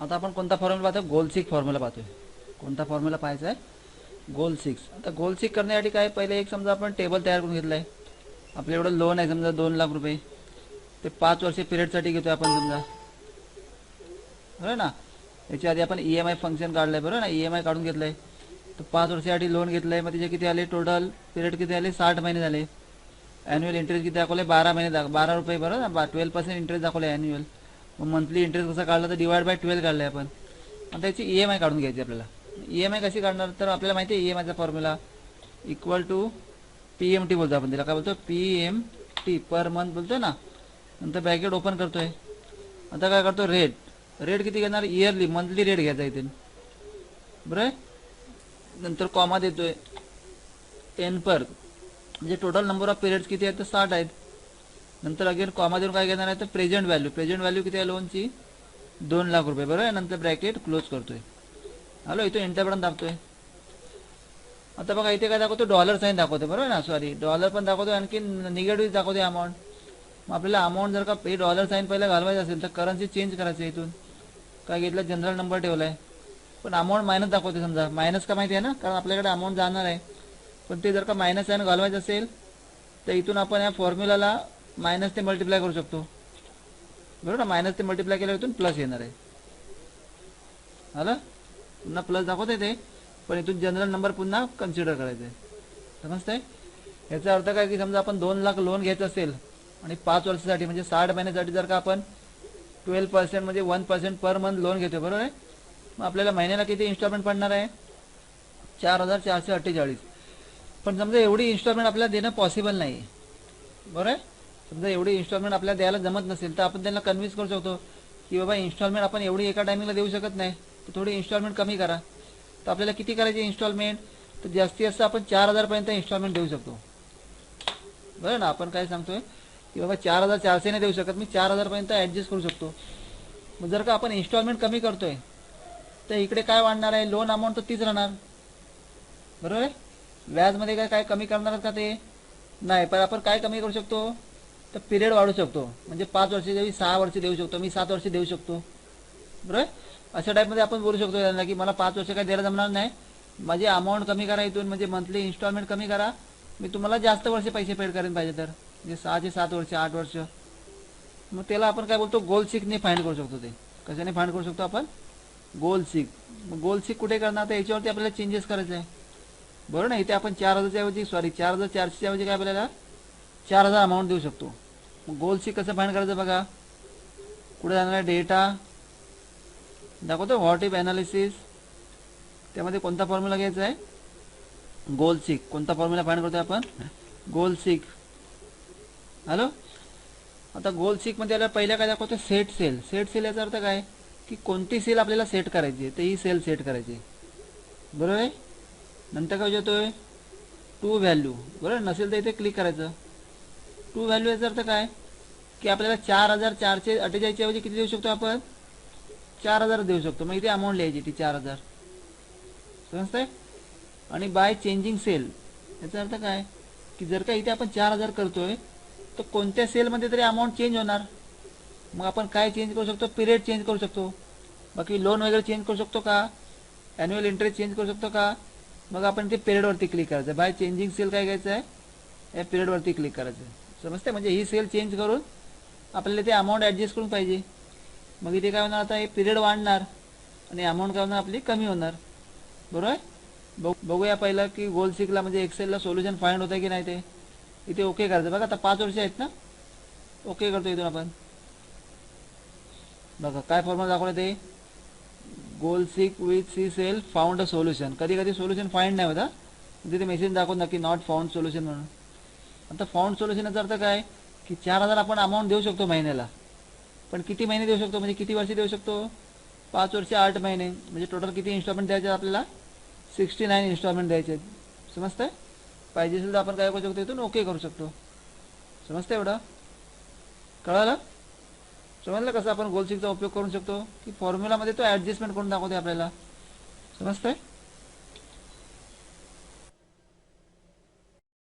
आता आपण कोणता फॉर्म्युला पाहतो गोल सिक फॉर्म्युला पाहतोय. कोणता फॉर्म्युला पाहायचा आहे? गोल सिक्स आता गोल सिक करण्यासाठी काय? पहिले एक समजा आपण टेबल तयार करून घेतलं आहे आपलं एवढं लोन आहे समजा दोन लाख रुपये. ते पाच वर्ष पिरियडसाठी घेतोय आपण समजा. बरोबर ना? याच्या आधी आपण ई एम आय फंक्शन काढलं आहे बरोबर ना? ई एम आय काढून घेतलं आहे तर पाच वर्षासाठी लोन घेतलं आहे मग त्याचे किती आले? टोटल पिरियड किती आले? साठ महिने झाले. ॲन्युअल इंटरेस्ट किती दाखवले बारा महिने दाख बारा रुपये बरोबर ना? बा ट्वेल्व पर्सेंट इंटरेस्ट दाखवले ॲन्युअल मग मंथली इंटरेस्ट कसा काढला तर डिवाइड बाय ट्वेल्व काढलं आहे आपण. आता त्याची ई एम आय काढून घ्यायची आपल्याला. ई एम आय कशी काढणार तर आपल्याला माहिती आहे ई एम आयचा formula equal to P M T बोलतो आपण त्याला. काय बोलतो? P M T per month बोलतोय ना. नंतर ब्रॅकेट ओपन करतोय. आता काय करतो? रेट रेट किती घेणार? इयरली मंथली रेट घ्यायचा इथे बरं आहे? नंतर कॉमा देतोय. एन पर म्हणजे टोटल नंबर ऑफ पिरियड्स किती आहेत? तर साठ आहेत. नंतर अगेन कॉमा देऊन काय घेणार आहे तर प्रेझेंट व्हॅल्यू प्रेझेंट व्हॅल्यू किती आहे लोनची? दोन लाख रुपये. बरोबर आहे? नंतर ब्रॅकेट क्लोज करतोय. हॅलो इथं इंटरपर्यंत दाखवतोय आता बघा इथे काय दाखवतो डॉलर साईन दाखवते बरोबर ना? सॉरी डॉलर पण दाखवतोय आणखी निगेटिव्ह दाखवते अमाऊंट मग आपल्याला अमाऊंट जर का डॉलर साईन पहिला घालवायचं असेल तर करन्सी चेंज करायची आहे इथून. काय घेतलं? जनरल नंबर ठेवला आहे पण अमाऊंट मायनस दाखवते समजा. मायनस का माहिती आहे ना? कारण आपल्याकडे अमाऊंट जाणार आहे. पण ते जर का मायनस साईन घालवायचं असेल तर इथून आपण या फॉर्म्युलाला मायनस ते मल्टिप्लाय करू शकतो. बरोबर? ना मायनस ते मल्टिप्लाय केल्यावर इथून प्लस येणार आहे. आलं? पुन्हा प्लस दाखवते ते. पण इथून जनरल नंबर पुन्हा कन्सिडर करायचं आहे समजतंय? याचा अर्थ काय की समजा आपण दोन लाख लोन घ्यायचं असेल आणि पाच वर्षासाठी म्हणजे साठ महिन्यासाठी जर का आपण ट्वेल्व पर्सेंट म्हणजे one percent per month loan घेतो बरोबर आहे? मग आपल्याला महिन्याला किती इन्स्टॉलमेंट पडणार आहे? चार हजार चारशे अठ्ठेचाळीस. पण समजा एवढी इन्स्टॉलमेंट आपल्याला देणं पॉसिबल नाही. बरोबर आहे? समजा एवढी इन्स्टॉलमेंट आपल्याला द्यायला जमत नसेल तर आपण त्यांना कन्व्हिन्स करू शकतो की बाबा इन्स्टॉलमेंट आपण एवढी एका टायमिंगला देऊ शकत नाही. तर थोडी इन्स्टॉलमेंट कमी करा. तर आपल्याला किती करायची इन्स्टॉलमेंट तर जास्तीत जास्त आपण चार हजारपर्यंत इन्स्टॉलमेंट देऊ शकतो. बरं ना? आपण काय सांगतोय? की बाबा चार हजार चारशेने देऊ शकत. मी चार हजारपर्यंत ॲडजस्ट करू शकतो. मग जर का आपण इन्स्टॉलमेंट कमी करतोय तर इकडे काय वाढणार आहे? लोन अमाऊंट तर तीच राहणार. बरोबर आहे? व्याजमध्ये काय काय कमी करणार का ते? नाही पण आपण काय कमी करू शकतो? तर पिरियड वाढू शकतो. म्हणजे पाच वर्ष देऊ सहा वर्ष देऊ शकतो. मी सात वर्ष देऊ शकतो. बरोबर? अशा टाईपमध्ये आपण बोलू शकतो त्यांना की मला पाच वर्ष काही द्यायला जमणार नाही. माझी अमाऊंट कमी करा इथून म्हणजे मंथली इन्स्टॉलमेंट कमी करा. मी तुम्हाला जास्त वर्ष पैसे पेड करेन पाहिजे तर. म्हणजे सहाचे सात वर्ष आठ वर्ष. मग त्याला आपण काय बोलतो? गोल सिकने फाईंड करू शकतो ते. कशाने फाईंड करू शकतो आपण? गोल सिक मग गोल सिक कुठे करणार? तर याच्यावरती आपल्याला चेंजेस करायचे आहे. बरोबर ना? इथे आपण चार हजारच्या ऐवजी सॉरी चार हजार चारशेच्या ऐवजी काय आपल्याला चार हजार अमाऊंट देऊ शकतो. मग गोल कसं फाईन करायचं बघा? कुठे जाणार आहे? डेटा दाखवतो व्हॉट इफ ॲनालिसिस त्यामध्ये कोणता फॉर्म्युला घ्यायचा आहे? गोल सिक कोणता फॉर्म्युला फाईन करतोय आपण? गोल सिक हॅलो आता गोल सिक आपल्याला पहिल्या काय दाखवतो सेट सेल सेट सेल याचा अर्थ काय? की कोणती सेल आपल्याला सेट करायची आहे? तर ही सेल सेट करायची आहे. बरोबर आहे? नंतर काय होतोय? टू व्हॅल्यू बरोबर? नसेल तर इथे क्लिक करायचं. टू व्हॅल्यू याचा अर्थ काय? की आपल्याला चार हजार चारशे अठ्ठेचाळीसच्या ऐवजी किती देऊ शकतो आपण? चार हजार देऊ शकतो. मग इथे अमाऊंट लिहायची ती चार हजार. समजतंय? आणि बाय चेंजिंग सेल याचा अर्थ काय? की जर का इथे आपण चार हजार करतोय तर कोणत्या सेलमध्ये तरी अमाऊंट चेंज होणार? मग आपण काय चेंज करू शकतो? पिरियड चेंज करू शकतो. बाकी लोन वगैरे चेंज करू शकतो का? ॲन्युअल इंटरेस्ट चेंज करू शकतो का? मग आपण ते पिरियडवरती क्लिक करायचं. बाय चेंजिंग सेल काय घ्यायचं आहे या पिरियडवरती क्लिक करायचं समजते म्हणजे ही सेल चेंज करून आपल्याला ते अमाऊंट ॲडजस्ट करून पाहिजे. मग इथे काय होणार आता? हे पिरियड वाढणार आणि अमाऊंट काय होणार? आपली कमी होणार. बरोबर? आहे बघ बघूया पहिलं की गोल सिकला म्हणजे एक्सेलला सोल्युशन फाइंड होतं की नाही ते. इथे ओके करायचं. बघा आता पाच वर्ष आहेत ना? ओके करतो इथून आपण. बघा काय फॉर्म्युला दाखवलं ते? Goal seek with C cell found a solution कधी कधी सोल्युशन फाइंड नाही होता तिथे मेसेज दाखवत ना की नॉट फाउंड सोल्युशन म्हणून. आता फाउंड सोल्युशनचा अर्थ काय? की चार हजार आपण अमाऊंट देऊ शकतो महिन्याला. पण किती महिने देऊ शकतो? म्हणजे किती वर्ष देऊ शकतो? पाच वर्ष आठ महिने. म्हणजे टोटल किती इन्स्टॉलमेंट द्यायचे आपल्याला? सिक्स्टी नाईन इन्स्टॉलमेंट द्यायचे. आहेत समजतंय? पाहिजे असेल तर आपण काय करू शकतो? इथून ओके करू शकतो. समजतं एवढं? कळालं? समजलं कसं आपण गोलसिकचा उपयोग करू शकतो? की फॉर्म्युलामध्ये तो ॲडजस्टमेंट करून दाखवते आपल्याला. समजतंय?